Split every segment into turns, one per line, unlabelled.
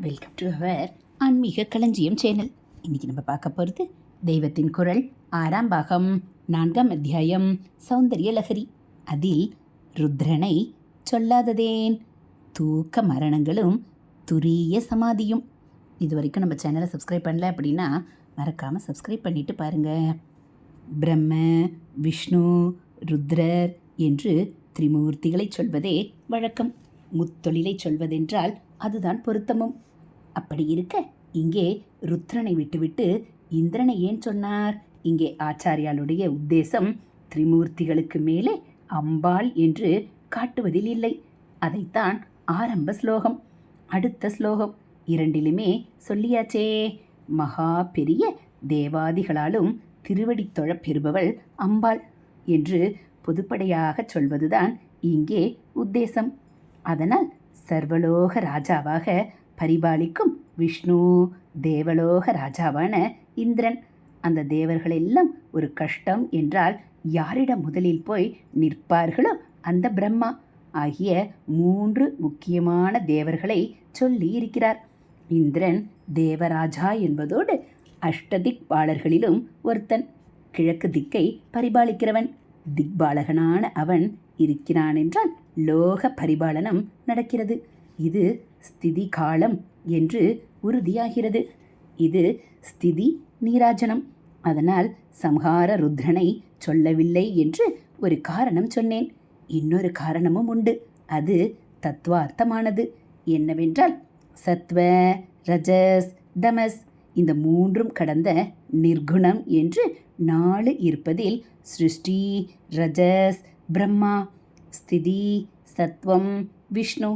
Welcome to our ஆன்மீக களஞ்சியம் channel இன்றைக்கி நம்ம பார்க்க போகிறது தெய்வத்தின் குரல் ஆறாம் பாகம் நான்காம் அத்தியாயம் சௌந்தரிய லகரி அதில் ருத்ரனை சொல்லாததேன் தூக்க மரணங்களும் துரிய சமாதியும். இது வரைக்கும் நம்ம சேனலை சப்ஸ்கிரைப் பண்ணல அப்படின்னா மறக்காமல் சப்ஸ்கிரைப் பண்ணிட்டு பாருங்கள் பிரம்ம விஷ்ணு ருத்ரர் என்று திரிமூர்த்திகளை சொல்வதே வழக்கம். முத்தொழிலை சொல்வதென்றால் அதுதான் பொருத்தமும். அப்படி இருக்க இங்கே ருத்ரனை விட்டுவிட்டு இந்திரனை ஏன் சொன்னார்? இங்கே ஆச்சாரியாளுடைய உத்தேசம் திரிமூர்த்திகளுக்கு மேலே அம்பாள் என்று காட்டுவதில் இல்லை. அதைத்தான் ஆரம்ப ஸ்லோகம் அடுத்த ஸ்லோகம் இரண்டிலுமே சொல்லியாச்சே. மகா பெரிய தேவாதிகளாலும் திருவடித்தொழப் பெறுபவள் அம்பாள் என்று பொதுப்படையாகச் சொல்வதுதான் இங்கே உத்தேசம். அதனால் சர்வலோக ராஜாவாக பரிபாலிக்கும் விஷ்ணு தேவலோக ராஜாவான இந்திரன். அந்த தேவர்களெல்லாம் ஒரு கஷ்டம் என்றால் யாரிடம் முதலில் போய் நிற்பார்களோ அந்த பிரம்மா ஆகிய மூன்று முக்கியமான தேவர்களை சொல்லி இருக்கிறார். இந்திரன் தேவராஜா என்பதோடு அஷ்டதிக்பாலர்களிலும் ஒருத்தன். கிழக்கு திக்கை பரிபாலிக்கிறவன். திக்பாலகனான அவன் இருக்கிறான் என்றால் லோக பரிபாலனம் நடக்கிறது. இது ஸ்திதி காலம் என்று உறுதியாகிறது. இது ஸ்திதி நீராஜனம். அதனால் சம்ஹார ருத்ரனை சொல்லவில்லை என்று ஒரு காரணம் சொன்னேன். இன்னொரு காரணமும் உண்டு. அது தத்துவார்த்தமானது என்னவென்றால் சத்வ ரஜஸ் தமஸ் இந்த மூன்றும் கடந்த நிர்குணம் என்று நாலு இருப்பதில் சிருஷ்டி ரஜஸ் பிரம்மா ஸ்திதி சத்வம் விஷ்ணு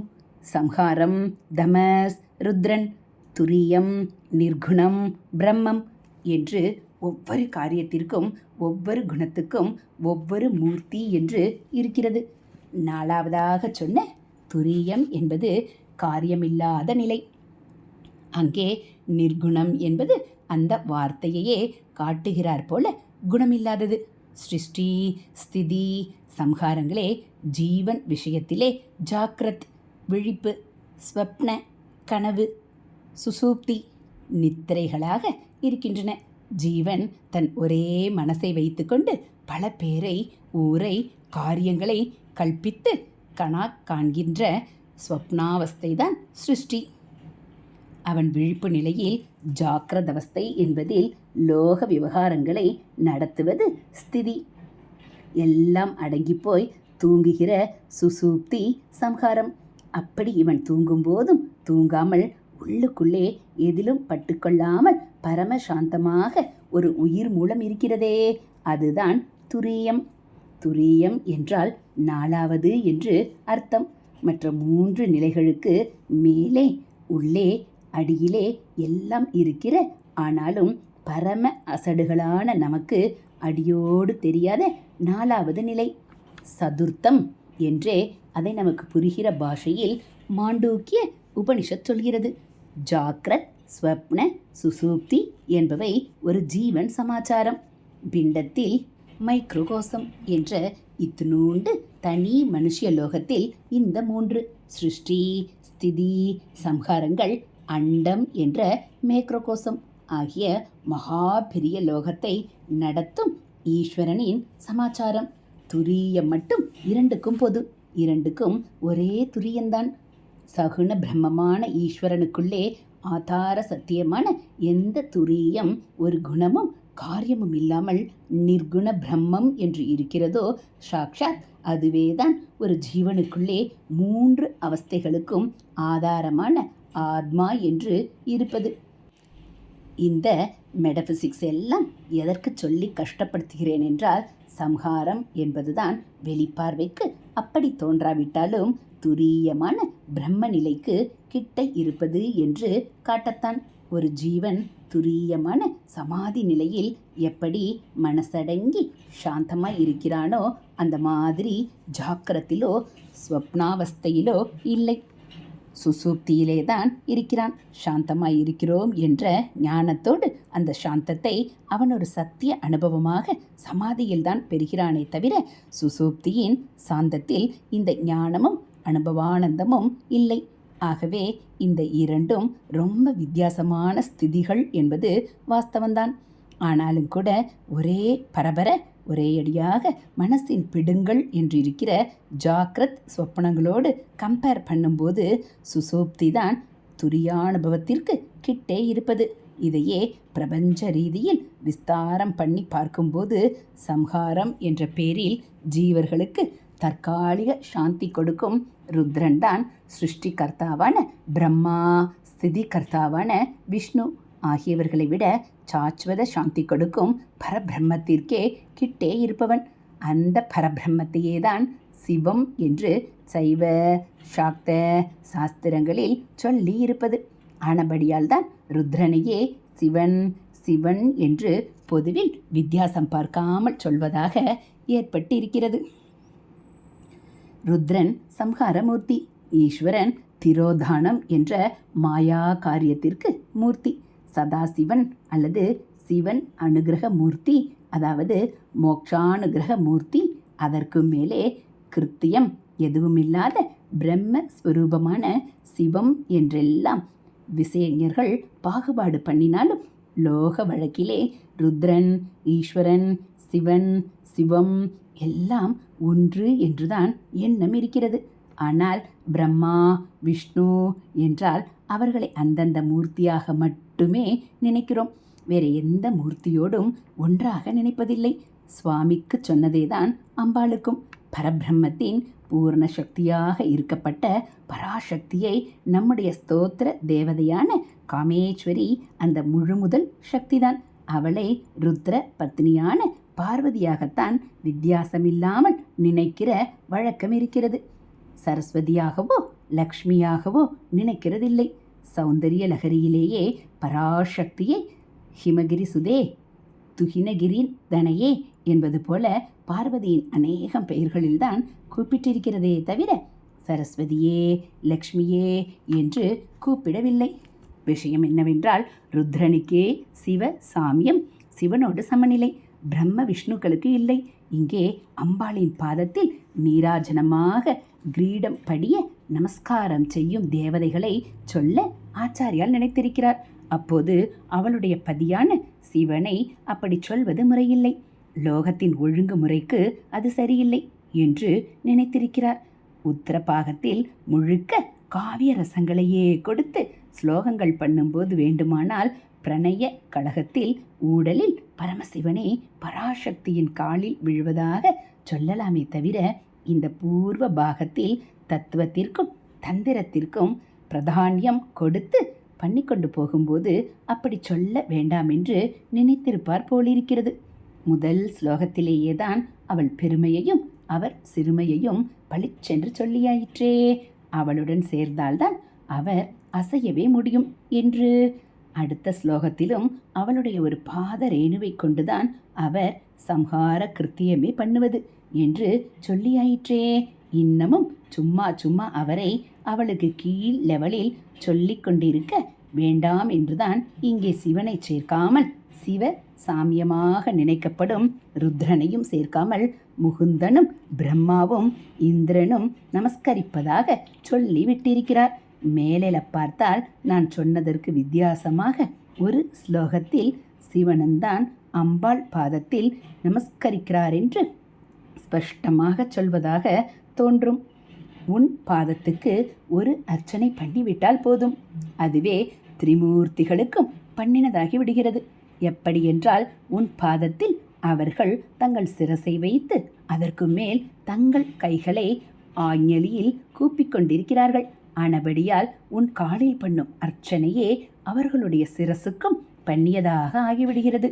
சம்ஹாரம் தமஸ் ருத்ரன் துரியம் நிர்குணம் பிரம்மம் என்று ஒவ்வொரு காரியத்திற்கும் ஒவ்வொரு குணத்துக்கும் ஒவ்வொரு மூர்த்தி என்று இருக்கிறது. நாலாவதாக சொன்ன துரியம் என்பது காரியமில்லாத நிலை. அங்கே நிர்குணம் என்பது அந்த வார்த்தையையே காட்டுகிறார் போல குணமில்லாதது. சிருஷ்டி ஸ்திதி சம்ஹாரங்களே ஜீவன் விஷயத்திலே ஜாக்கிரத் விழிப்பு ஸ்வப்ன கனவு சுசூப்தி நித்திரைகளாக இருக்கின்றன. ஜீவன் தன் ஒரே மனசை வைத்துக்கொண்டு பல பேரை ஊரை காரியங்களை கல்பித்து கணா காண்கின்ற ஸ்வப்னாவஸ்தைதான் சிருஷ்டி. அவன் விழிப்பு நிலையில் ஜாக்கிரதவஸ்தை என்பதில் லோக விவகாரங்களை நடத்துவது ஸ்திதி. எல்லாம் அடங்கி போய் தூங்குகிற சுசூப்தி சம்ஹாரம். அப்படி இவன் தூங்கும்போதும் தூங்காமல் உள்ளுக்குள்ளே எதிலும் பட்டுக்கொள்ளாமல் பரம சாந்தமாக ஒரு உயிர் மூலம் இருக்கிறதே. அதுதான் துரியம். துரியம் என்றால் நாலாவது என்று அர்த்தம். மற்ற மூன்று நிலைகளுக்கு மேலே உள்ளே அடியிலே எல்லாம் இருக்கிற ஆனாலும் பரம அசடுகளான நமக்கு அடியோடு தெரியாத நாலாவது நிலை. சதுர்த்தம் என்றே அதை நமக்கு புரிகிற பாஷையில் மாண்டூக்கிய உபனிஷத் சொல்கிறது. ஜாக்ரத் ஸ்வப்ன சுசூப்தி என்பவை ஒரு ஜீவன் சமாச்சாரம். பிண்டத்தில் மைக்ரோகோசம் என்ற இத்தினூண்டு தனி மனுஷிய லோகத்தில் இந்த மூன்று. சிருஷ்டி ஸ்திதி சம்ஹாரங்கள் அண்டம் என்ற மேக்ரோகோசம் ஆகிய மகா பெரிய லோகத்தை நடத்தும் ஈஸ்வரனின் சமாச்சாரம். துரியம் மட்டும் இரண்டுக்கும் பொது. இரண்டுக்கும் ஒரே துரியந்தான். சகுண பிரம்மமான ஈஸ்வரனுக்குள்ளே ஆதார சத்தியமான எந்த துரியம் ஒரு குணமும் காரியமும் இல்லாமல் நிர்குண பிரம்மம் என்று இருக்கிறதோ சாக்ஷாத் அதுவேதான் ஒரு ஜீவனுக்குள்ளே மூன்று அவஸ்தைகளுக்கும் ஆதாரமான ஆத்மா என்று இருப்பது. இந்த மெடபிசிக்ஸ் எல்லாம் எதற்கு சொல்லி கஷ்டப்படுத்துகிறேன் என்றால் சம்ஹாரம் என்பதுதான் வெளிப்பார்வைக்கு அப்படி தோன்றாவிட்டாலும் துரியமான பிரம்ம நிலைக்கு கிட்ட இருப்பது என்று காட்டத்தான். ஒரு ஜீவன் துரியமான சமாதி நிலையில் எப்படி மனசடங்கி சாந்தமாக இருக்கிறானோ அந்த மாதிரி ஜாக்கிரத்திலோ ஸ்வப்னாவஸ்தையிலோ இல்லை. சுசூப்தியிலே தான் இருக்கிறான். சாந்தமாய் இருக்கிறோம் என்ற ஞானத்தோடு அந்த சாந்தத்தை அவன் ஒரு சத்திய அனுபவமாக சமாதியில் தான் பெறுகிறானே தவிர சுசூப்தியின் சாந்தத்தில் இந்த ஞானமும் அனுபவானந்தமும் இல்லை. ஆகவே இந்த இரண்டும் ரொம்ப வித்தியாசமான ஸ்திதிகள் என்பது வாஸ்தவம்தான். ஆனாலும் கூட ஒரே பரபர ஒரே அடியாக மனசின் பிடுங்கள் என்று இருக்கிற ஜாக்ரத் சொப்பனங்களோடு கம்பேர் பண்ணும்போது சுசோப்தி தான் துரியானுபவத்திற்கு கிட்டே இருப்பது. இதையே பிரபஞ்ச ரீதியில் விஸ்தாரம் பண்ணி பார்க்கும்போது சம்ஹாரம் என்ற பேரில் ஜீவர்களுக்கு தற்காலிக சாந்தி கொடுக்கும் ருத்ரன் தான் சிருஷ்டிகர்த்தாவான பிரம்மா ஸ்திதிகர்த்தாவான விஷ்ணு ஆகியவர்களை விட சாஸ்வத சாந்தி கொடுக்கும் பரபிரம்மத்திற்கே கிட்டே இருப்பவன். அந்த பரபிரம்மத்தையே தான் சிவம் என்று சைவ சாக்த சாஸ்திரங்களில் சொல்லி இருப்பது ஆனபடியால் தான் ருத்ரனையே சிவன் சிவன் என்று பொதுவில் வித்தியாசம் பார்க்காமல் சொல்வதாக ஏற்பட்டிருக்கிறது. ருத்ரன் சம்ஹாரமூர்த்தி ஈஸ்வரன் திரோதானம் என்ற மாயா காரியத்திற்கு மூர்த்தி. சதாசிவன் அல்லது சிவன் அனுகிரக மூர்த்தி அதாவது மோக்ஷானுகிரக மூர்த்தி அதற்கு மேலே கிருத்தியம் எதுவுமில்லாத பிரம்ம ஸ்வரூபமான சிவம் என்றெல்லாம் விசேஞர்கள் பாகுபாடு பண்ணினாலும் லோக வழக்கிலே ருத்ரன் ஈஸ்வரன் சிவன் சிவம் எல்லாம் ஒன்று என்றுதான் எண்ணம் இருக்கிறது. ஆனால் பிரம்மா விஷ்ணு என்றால் அவர்களை அந்தந்த மூர்த்தியாக மட்டும் மட்டுமே நினைக்கிறோம். வேற எந்த மூர்த்தியோடும் ஒன்றாக நினைப்பதில்லை. சுவாமிக்கு சொன்னதேதான் அம்பாளுக்கும். பரபிரம்மத்தின் பூர்ண சக்தியாக இருக்கப்பட்ட பராசக்தியை நம்முடைய ஸ்தோத்திர தேவதையான காமேஸ்வரி அந்த முழுமுதல் சக்திதான். அவளை ருத்ர பத்னியான பார்வதியாகத்தான் வித்தியாசமில்லாமல் நினைக்கிற வழக்கம் இருக்கிறது. சரஸ்வதியாகவோ லக்ஷ்மியாகவோ நினைக்கிறதில்லை. சௌந்தரிய லகரியிலேயே பராசக்தியே ஹிமகிரி சுதே துகினகிரி தனையே என்பது போல பார்வதியின் அநேகம் பெயர்களில்தான் கூப்பிட்டிருக்கிறதே தவிர சரஸ்வதியே லக்ஷ்மியே என்று கூப்பிடவில்லை. விஷயம் என்னவென்றால் ருத்ரனுக்கே சிவ சாமியம் சிவனோடு சமநிலை பிரம்ம விஷ்ணுக்களுக்கு இல்லை. இங்கே அம்பாளின் பாதத்தில் நீராஜனமாக கிரீடம் படிய நமஸ்காரம் செய்யும் தேவதைகளை சொல்ல ஆச்சாரியால் நினைத்திருக்கிறார். அப்போது அவளுடைய பதியான சிவனை அப்படி சொல்வது முறையில்லை. லோகத்தின் ஒழுங்குமுறைக்கு அது சரியில்லை என்று நினைத்திருக்கிறார். உத்தரபாகத்தில் முழுக்க காவிய ரசங்களையே கொடுத்து ஸ்லோகங்கள் பண்ணும்போது வேண்டுமானால் பிரணய கழகத்தில் ஊடலில் பரமசிவனே பராசக்தியின் காலில் விழுவதாக சொல்லலாமே தவிர இந்த பூர்வ பாகத்தில் தத்துவத்திற்கும் தந்திரத்திற்கும் பிரதானியம் கொடுத்து பண்ணி கொண்டு போகும்போது அப்படி சொல்ல வேண்டாம் என்று நினைத்திருப்பார் போலிருக்கிறது. முதல் ஸ்லோகத்திலேயே தான் அவள் பெருமையையும் அவர் சிறுமையையும் பளிச்சென்று சொல்லியாயிற்றே. அவளுடன் சேர்ந்தால்தான் அவர் அசையவே முடியும் என்று. அடுத்த ஸ்லோகத்திலும் அவளுடைய ஒரு பாத ரேணுவை கொண்டுதான் அவர் சம்ஹார கிருத்தியமே பண்ணுவது. என்று சொல்லியாயிற்றே. இன்னமும் சும்மா சும்மா அவரை அவளுக்கு கீழ் லெவலில் சொல்லிக் கொண்டிருக்க வேண்டாம் என்றுதான் இங்கே சிவனை சேர்க்காமல் சிவ சாமியமாக நினைக்கப்படும் ருத்ரனையும் சேர்க்காமல் முகுந்தனும் பிரம்மாவும் இந்திரனும் நமஸ்கரிப்பதாக சொல்லிவிட்டிருக்கிறார். மேலே பார்த்தால் நான் சொன்னதற்கு வித்தியாசமாக ஒரு ஸ்லோகத்தில் சிவனந்தான் அம்பாள் பாதத்தில் நமஸ்கரிக்கிறார் என்று ஸ்பஷ்டமாக சொல்வதாக தோன்றும். உன் பாதத்துக்கு ஒரு அர்ச்சனை பண்ணிவிட்டால் போதும். அதுவே திரிமூர்த்திகளுக்கும் பண்ணினதாகி விடுகிறது. எப்படி என்றால் உன் பாதத்தில் அவர்கள் தங்கள் சிரசை வைத்து அதற்கு மேல் தங்கள் கைகளை ஆஞ்சலியில் கூப்பிக் கொண்டிருக்கிறார்கள். ஆனபடியால் உன் காலில் பண்ணும் அர்ச்சனையே அவர்களுடைய சிரசுக்கும் பண்ணியதாக ஆகிவிடுகிறது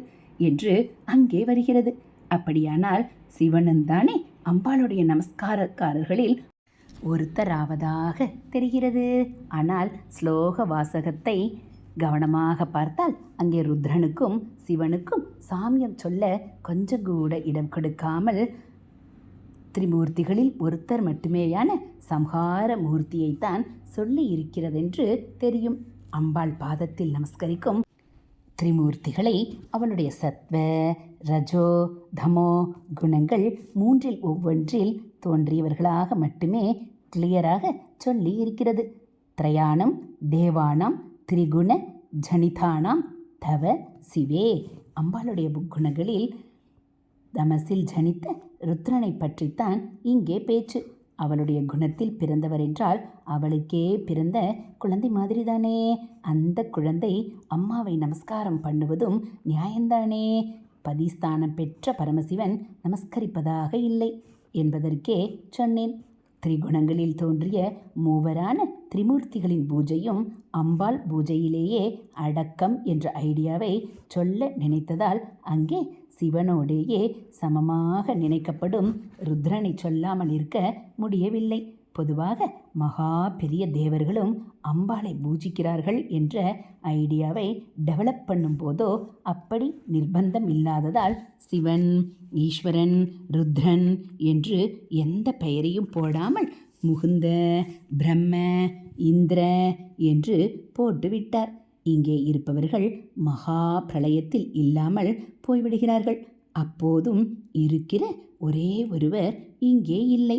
என்று அங்கே வருகிறது. அப்படியானால் சிவனன் தானே அம்பாளுடைய நமஸ்காரக்காரர்களில் ஒருத்தராவதாக தெரிகிறது. ஆனால் ஸ்லோக வாசகத்தை கவனமாக பார்த்தால் அங்கே ருத்ரனுக்கும் சிவனுக்கும் சாமியம் சொல்ல கொஞ்சம் கூட இடம் கொடுக்காமல் திரிமூர்த்திகளில் ஒருத்தர் மட்டுமேயான சம்ஹார மூர்த்தியைத்தான் சொல்லி இருக்கிறதென்று தெரியும். அம்பாள் பாதத்தில் நமஸ்கரிக்கும் திரிமூர்த்திகளை அவளுடைய சத்வ ரஜோ தமோ குணங்கள் மூன்றில் ஒவ்வொன்றில் தோன்றியவர்களாக மட்டுமே கிளியராக சொல்லி இருக்கிறது திரயாணம் தேவானாம் திரிகுண ஜனிதானாம் தவ சிவே அம்பாளுடைய குணங்களில் தமசில் ஜனித்த ருத்ரனை பற்றித்தான் இங்கே பேச்சு. அவளுடைய குணத்தில் பிறந்தவர் என்றால் அவளுக்கே பிறந்த குழந்தை மாதிரிதானே. அந்த குழந்தை அம்மாவை நமஸ்காரம் பண்ணுவதும் நியாயந்தானே பதிஸ்தானம் பெற்ற பரமசிவன் நமஸ்கரிப்பதாக இல்லை என்பதற்கே சொன்னேன். திரிகுணங்களில் தோன்றிய மூவரான திரிமூர்த்திகளின் பூஜையும் அம்பாள் பூஜையிலேயே அடக்கம் என்ற ஐடியாவை சொல்ல நினைத்ததால் அங்கே சிவனோடேயே சமமாக நினைக்கப்படும் ருத்ரனை சொல்லாமல் இருக்க முடியவில்லை. பொதுவாக மகா பெரிய தேவர்களும் அம்பாளை பூஜிக்கிறார்கள் என்ற ஐடியாவை டெவலப் பண்ணும்போதோ அப்படி நிர்பந்தம் இல்லாததால் சிவன் ஈஸ்வரன் ருத்ரன் என்று எந்த பெயரையும் போடாமல் முகுந்த பிரம்ம இந்திர என்று போட்டுவிட்டார். இங்கே இருப்பவர்கள் மகா பிரளயத்தில் இல்லாமல் போய்விடுகிறார்கள். அப்போதும் இருக்கிற ஒரே ஒருவர் இங்கே இல்லை.